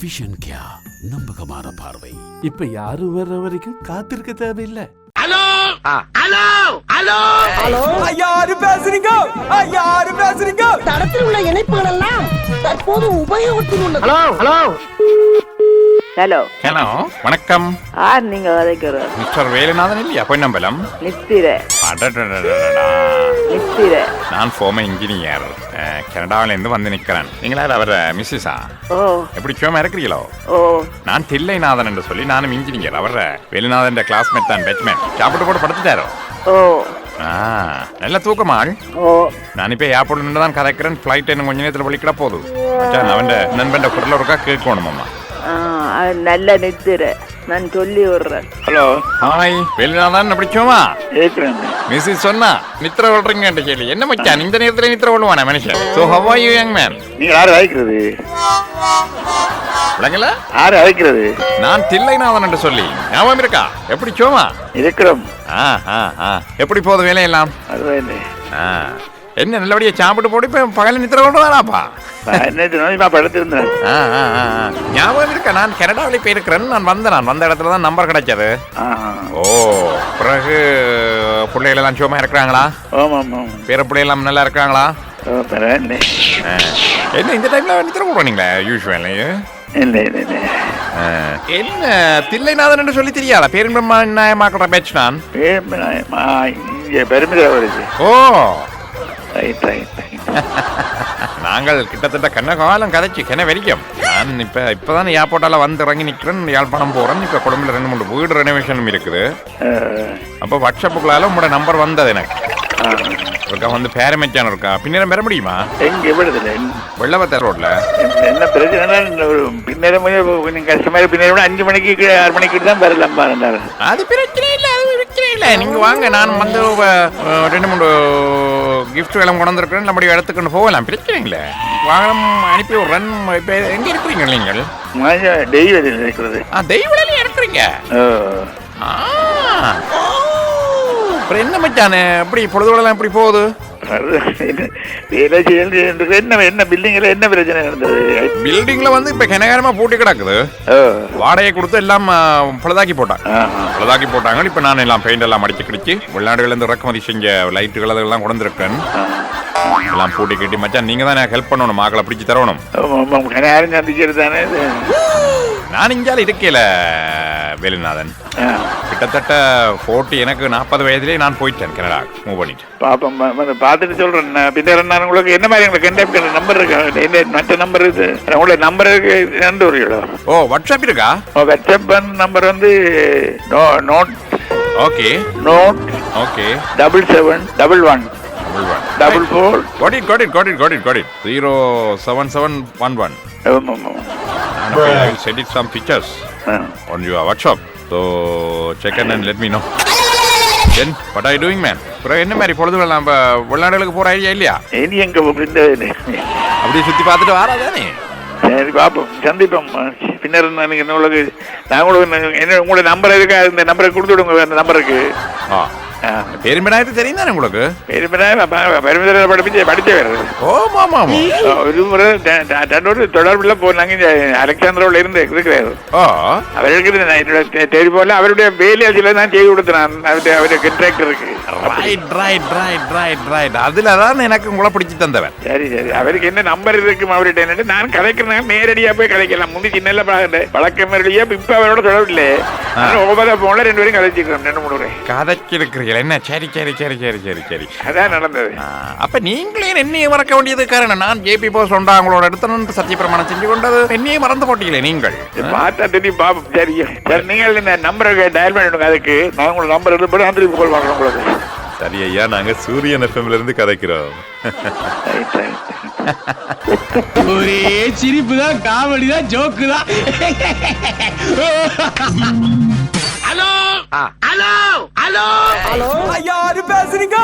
Vision கியா நம்பகமான பார்வை. இப்ப யாரும் வர்ற வரைக்கும் காத்திருக்க தேவையில்லை. யாரு பேசுறீங்க? யாரு பேசுறீங்க? தடத்தில் உள்ள இணைப்புகள் எல்லாம் தற்போது உபயோகத்தில் உள்ளது. Hello hello. ஹலோ. ஹலோ வணக்கம். ஆர் நீங்க வதைக்கிற மிஸ்டர் வேலுநாதன் இல்லையா? பொன்னம்பலம். நித்திர. நான் ஃபோம இன்ஜினியர் கனடாவிலேருந்து வந்து நிற்கிறேன் நீங்களா அவர் மிஸ்ஸஸா? ஓ. எப்படி சும்மா இருக்கிறீங்களோ ஓ. நான் தில்லைநாதன் என்று சொல்லி நானும் இன்ஜினியர் அவர் வேலுநாதன் கிளாஸ்மேட் தான் பேட்ச்மேன் சாப்பிட்டு போட்டு படுத்துட்டாரோ. ஓ. ஆ நல்ல தூக்கமாள் ஓ. நான் இப்போ ஏர்போர்ட்ல நின்று தான் கதைக்கிறேன் ஃப்ளைட் இன்னும் கொஞ்ச நேரத்தில் வலிக்கிட போகுது. மச்சான் அவன் நண்பன் குரல் இருக்கா கேட்கணும் அம்மா ஆ, அது நல்ல நித்திர நான் சொல்லி விடுறேன். ஹலோ. ஹாய் வேலுநாதன் எப்படி சும்மா? இருக்கிறேன் மிஸ்ஸஸ் சொன்னா நித்திர கொள்றீங்க கேள்வி. என்ன மச்சான் இந்த நேரத்துல நித்திர கொள்வானே மனுஷன்? So how are you young man நீங்க யாரு அழைக்கிறது? விளங்கல? யாரு அழைக்கிறது? நான் தில்லைநாதன் என்று சொல்லி. ஞாபகம் இருக்கா? எப்படி சோமா? இருக்கிறோம். ஆ ஆ ஆ. எப்படி போகுது வேலையெல்லாம்? என்ன நல்லபடியா சாப்பிட்டு போட்டு இப்ப பகல நித்திர படுத்திருந்தேன். ஆ ஆ. ஞாபகம் இருக்கா? நான் கனடாவில் போயிருக்கிறேன் நான் வந்தேன். நான் வந்த இடத்துல தான் நம்பர் கிடைச்சது. ஓ பிறகு பிள்ளைகள் எல்லாம் சும்மா இருக்கிறாங்களா? ஆமாம் ஆமாம். பேர பிள்ளைகள் நல்லா இருக்கிறாங்களா? ஓ, பரவாயில்ல. என்ன இந்த டைம்ல நித்திர கொள்றீங்களா யூஸ்வலி இல்லை இல்லை இல்லை. என்ன தில்லைநாதன் என்று சொல்லி தெரியாதா? பேரின்பமா நியாயமாக்குற பேச்சு நான் பேர் நான் மா- இங்க பெருமிதம் வருது. ஓ. ரைட் ரைட் ரைட் நாங்கள் கிட்டத்தட்ட கண்ணகாலம் கதைச்சு கென வரைக்கும் நான் இப்ப இப்பதான் ஏர்போர்ட்டால வந்து இறங்கி நிக்கிறேன். யாழ்ப்பாணம் போறேன். இப்ப குடும்பத்துல ரெண்டு மூணு வீடு ரெனோவேஷனும் இருக்குது. அப்போ வாட்ஸ்அப்புக்குள்ளால உங்களோட நம்பர் வந்தது எனக்கு. இருக்கா வந்து பேரமெச்சான் இருக்கா? பின்னேரம் பெற முடியுமா? எங்க விடுதலை வெள்ளவத்த ரோட்ல என்ன பிரச்சனை? ஒரு பின்னேரம் கொஞ்சம் கஷ்டமா பின்னேரம் அஞ்சு மணிக்கு ஆறு மணிக்கு தான் வரலாம் அது பிரச்சனை இல்ல. இல்ல நீங்க வாங்க. நான் வந்து ரெண்டு மூணு கிஃப்ட் எல்லாம் கொண்டு வந்திருக்கிறேன் நம்முடைய இடத்துக்கு போகலாம். இல்ல வாகனம் அனுப்பி விடுறேன் இப்ப எங்க இருக்கிறீங்க நீங்கள்? டெய்லி இருக்கிறது. ஆ தெய்வலையில இருக்கிறீங்க. அப்புறம் என்ன மச்சானே? எப்படி பொழுதுவெல்லாம் எப்படி போகுது? வேலை செய்யறது என்ன என்ன பில்டிங்ல என்ன பிரச்சனை பில்டிங்ல வந்து இப்ப கனகாரமா பூட்டி கிடக்குது. வாடகை கொடுத்து எல்லாம் பழுதாக்கி போட்டாங்க. பழுதாக்கி போட்டாங்க இப்ப நான் எல்லாம் பெயிண்ட் எல்லாம் அடிச்சு கிடிச்சு வெளிநாடுகள்ல இருந்து இறக்குமதி செஞ்ச லைட்டுகள் அதெல்லாம் கொண்டு வந்திருக்கேன் எல்லாம் பூட்டி கட்டி மச்சான் நீங்க தான் ஹெல்ப் பண்ணணும் மாக்களை பிடிச்சு தரணும். நான் இஞ்சால இருக்கேல. வேலுநாதன். கிட்டத்தட்ட போட்டி எனக்கு நாற்பது வயதிலே நான் போயிட்டேன் கனடா மூவ் பண்ணிட்டு. பாப்போம் பார்த்துட்டு சொல்றேன். நான் பின்னர் உங்களுக்கு என்ன மாதிரி உங்களுக்கு கண்டக்ட் நம்பர் இருக்கு? மற்ற நம்பர் இது? உங்களுடைய நம்பர் இருக்கு ரெண்டு வருகிறோ ஓ வாட்ஸ்அப் இருக்கா? வாட்ஸ்அப் நம்பர் வந்து no note okay note okay double seven double one double four Got it, got it, got it, got it, got it. Seven one one. And I will send it some pictures. on your WhatsApp. So check in and let me know. Then what are you doing, man? அப்புறம் என்ன மாதிரி பொழுதுகள் நம்ம வெளிநாடுகளுக்கு போற idea இல்லையா இனி எங்க அப்படியே சுத்தி பார்த்துட்டு வாராதானே சரி பார்ப்போம் சந்திப்போம் பின்னர் எனக்கு என்ன உங்களுக்கு நான் உங்களுக்கு என்ன உங்களுடைய நம்பர் இருக்கா இந்த நம்பரை கொடுத்து விடுங்க அந்த நம்பருக்கு ஆ பெருமிடாயத்து தெரியும் தானே உங்களுக்கு பெருமிதரை படிப்பிச்சு படிச்சவர் ஓமா ஆமா ஒரு முறை தன்னோடு தொடர்புல போனாங்க அலெக்சாந்திராவில் இருந்து இருக்கிறார் ஓ அவருக்கு நான் என்னோட தெ- தெரி போல அவருடைய வேலையாச்சில தான் செய்து கொடுத்தேன் அவருடைய கண்ட்ராக்டருக்கு right right right right right அதுல தான் எனக்கு உங்களை பிடிச்சி தந்தவன் சரி சரி அவருக்கு என்ன நம்பர் இருக்கும் அவர்கிட்ட நான் கலைக்கிறேன் நேரடியா போய் கலைக்கலாம் முந்தி சின்ன பழக்கம் இல்லையா இப்ப அவரோட தொடர்பு இல்லை ஒவ்வொரு போல ரெண்டு பேரும் கலைச்சிக்கிறோம் ரெண்டு மூணு முறை கதைக்கு இருக்கிறீர்கள் என்ன? சரி சரி சரி சரி சரி சரி. அதான் நடந்தது. அப்ப நீங்களே என்னையே மறக்க வேண்டியது காரணம் நான் ஜேபி போஸ் உண்டா? உங்களோட இடத்துல சத்தியப்பிரமாணம் செஞ்சு கொண்டது. என்னையே மறந்து போட்டீங்களே நீங்கள்? பார்த்தா தெரியும் பாப்போம் சரி சரி நீங்கள் இந்த நம்பரை டயல் பண்ணிவிடுங்க அதுக்கு. நான் உங்களுக்கு நம்பர் எடுத்து அந்த கால் பண்ணுறேன் உங்களுக்கு. சரி ஐயா நாங்க சூரியன் எஃப்எம்ல இருந்து கதைக்கிறோம். ரைட் ரைட் ஒரே சிரிப்பு தான் காமெடி தான் ஜோக்கு தான் யாரு பேசுறீங்க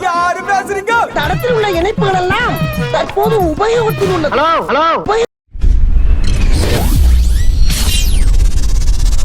யாரு பேசுறீங்க. தடத்தில் உள்ள இணைப்புகள் எல்லாம் தற்போது உபயோகத்தில் உள்ளது. Hello hello.